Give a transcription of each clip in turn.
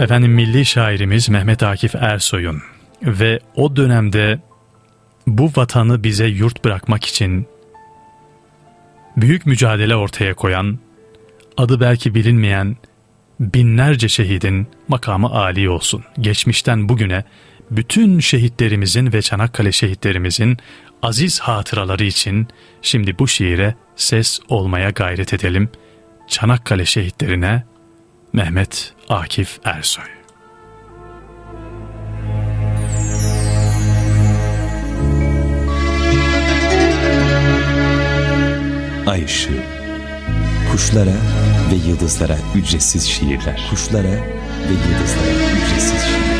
Efendim milli şairimiz Mehmet Akif Ersoy'un ve o dönemde bu vatanı bize yurt bırakmak için büyük mücadele ortaya koyan, adı belki bilinmeyen binlerce şehidin makamı âli olsun. Geçmişten bugüne bütün şehitlerimizin ve Çanakkale şehitlerimizin aziz hatıraları için şimdi bu şiire ses olmaya gayret edelim. Çanakkale şehitlerine Mehmet Akif Ersoy Ay ışığı Kuşlara ve yıldızlara ücretsiz şiirler. Kuşlara ve yıldızlara ücretsiz şiirler.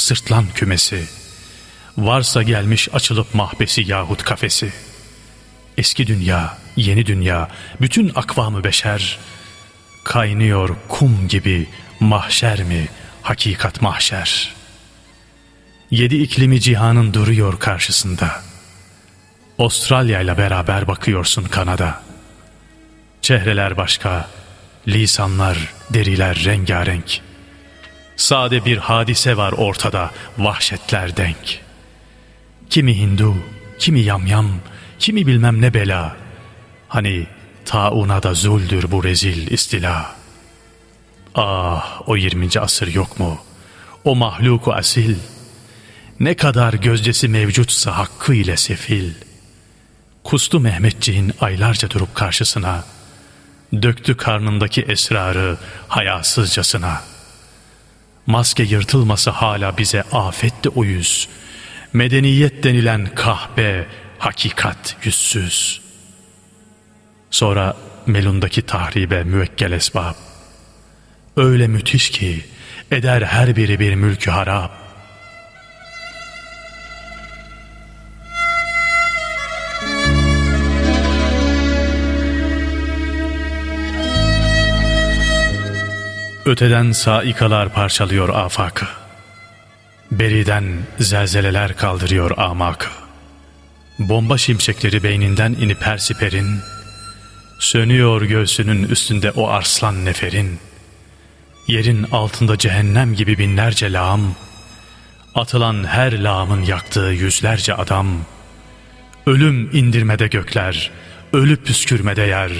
sırtlan kümesi, varsa gelmiş açılıp mahbesi yahut kafesi. Eski dünya, yeni dünya, bütün akvamı beşer, Kaynıyor kum gibi mahşer mi, hakikat mahşer. Yedi iklimi cihanın duruyor karşısında. Avustralya ile beraber bakıyorsun Kanada. Çehreler başka, lisanlar, deriler rengarenk. Sade bir hadise var ortada, vahşetler denk. Kimi Hindu, kimi yamyam, kimi bilmem ne bela. Hani Tauna da zuldür bu rezil istila. Ah o 20. asır yok mu? O mahluku asil. Ne kadar gözdesi mevcutsa hakkı ile sefil. Kustu Mehmetciğin aylarca durup karşısına. Döktü karnındaki esrarı hayasızcasına. Maske yırtılması hala bize afetti o yüz. Medeniyet denilen kahpe, hakikat yüzsüz.'' Sonra melundaki tahribe müekkel esbab. Öyle müthiş ki eder her biri bir mülkü harap. Öteden saikalar parçalıyor afakı. Beriden zelzeleler kaldırıyor amakı. Bomba şimşekleri beyninden inip her siperin, Sönüyor göğsünün üstünde o arslan neferin. Yerin altında cehennem gibi binlerce lağım. Atılan her lağımın yaktığı yüzlerce adam. Ölüm indirmede gökler, ölüp püskürmede yer.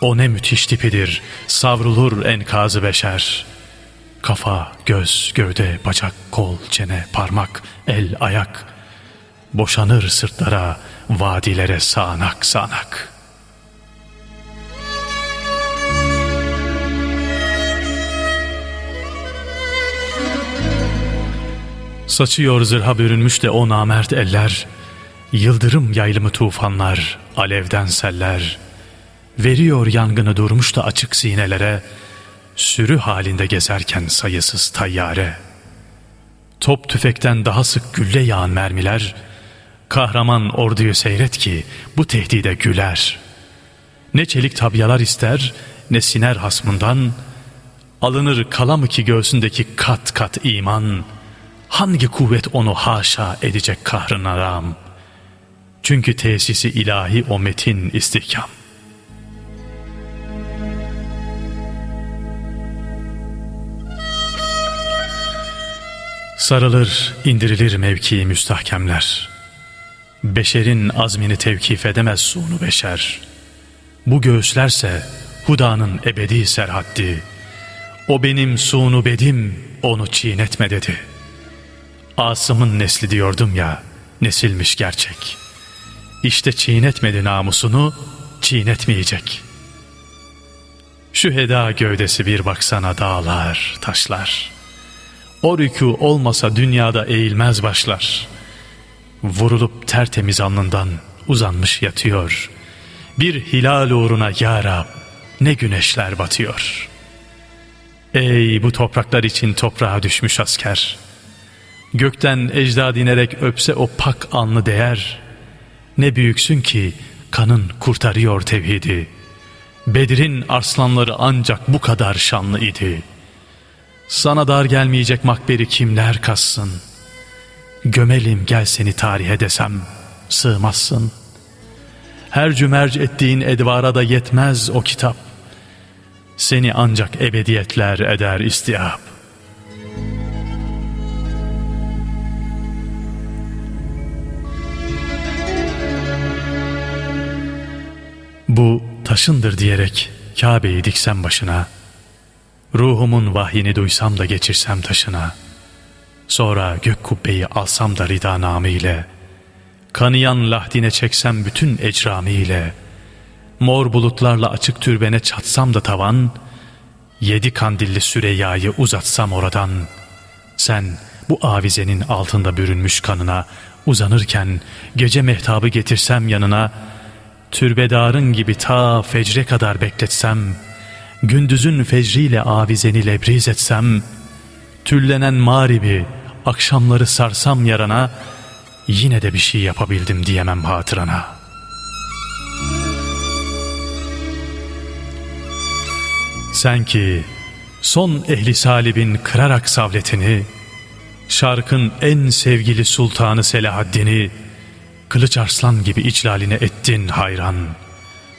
O ne müthiş tipidir, savrulur enkazı beşer. Kafa, göz, gövde, bacak, kol, çene, parmak, el, ayak. Boşanır sırtlara, vadilere sağanak sağanak.'' Saçıyor zırha bürünmüş de o namert eller, Yıldırım yaylımı tufanlar, alevden seller, Veriyor yangını durmuş da açık sinelere, Sürü halinde gezerken sayısız tayyare. Top tüfekten daha sık gülle yağan mermiler, Kahraman orduyu seyret ki bu tehdide güler. Ne çelik tabyalar ister, ne siner hasmından, Alınır kalamı ki göğsündeki kat kat iman, Hangi kuvvet onu haşa edecek kahrına ram? Çünkü tesisi ilahi o metin istihkam. Sarılır, indirilir mevki müstahkemler. Beşerin azmini tevkif edemez sunu beşer. Bu göğüslerse Huda'nın ebedi serhaddi. O benim sunu bedim, onu çiğnetme dedi.'' Asım'ın nesli diyordum ya, nesilmiş gerçek. İşte çiğnetmedi namusunu, çiğnetmeyecek. Şu heda gövdesi bir baksana dağlar, taşlar. O rükû olmasa dünyada eğilmez başlar. Vurulup tertemiz alnından uzanmış yatıyor. Bir hilal uğruna ya Rab ne güneşler batıyor. Ey bu topraklar için toprağa düşmüş asker. Gökten ecdad inerek öpse o pak anlı değer. Ne büyüksün ki kanın kurtarıyor tevhidi. Bedir'in arslanları ancak bu kadar şanlı idi. Sana dar gelmeyecek makberi kimler kassın? Gömelim gel seni tarihe desem sığmazsın. Her cümerc ettiğin edvara da yetmez o kitap. Seni ancak ebediyetler eder istihap. Bu taşındır diyerek Kabe'yi diksem başına, ruhumun vahyini duysam da geçirsem taşına, sonra gök kubbeyi alsam da rida namıyla, kanayan lahdine çeksem bütün ecramiyle, mor bulutlarla açık türbene çatsam da tavan, yedi kandilli Süreyya'yı uzatsam oradan, sen bu avizenin altında bürünmüş kanına, uzanırken gece mehtabı getirsem yanına, türbedarın gibi ta fecre kadar bekletsem, gündüzün fecriyle avizeni lebriz etsem, tüllenen mağribi akşamları sarsam yarana, yine de bir şey yapabildim diyemem hatırana. Sen ki son ehli salibin kırarak savletini, şarkın en sevgili sultanı Selahaddin'i, kılıç arslan gibi iclaline ettin hayran.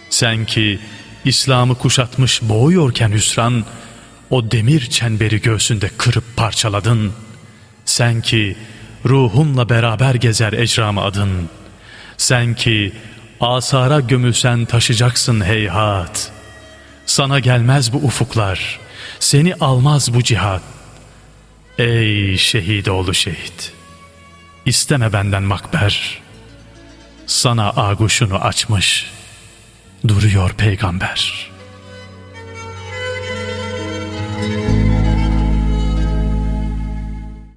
Sen ki İslam'ı kuşatmış boğuyorken hüsran, o demir çemberi göğsünde kırıp parçaladın. Sen ki ruhunla beraber gezer ecram adın. Sen ki asara gömülsen taşıyacaksın heyhat. Sana gelmez bu ufuklar, seni almaz bu cihat. Ey şehit oğlu şehit, isteme benden makber. Sana aguşunu açmış, duruyor peygamber.''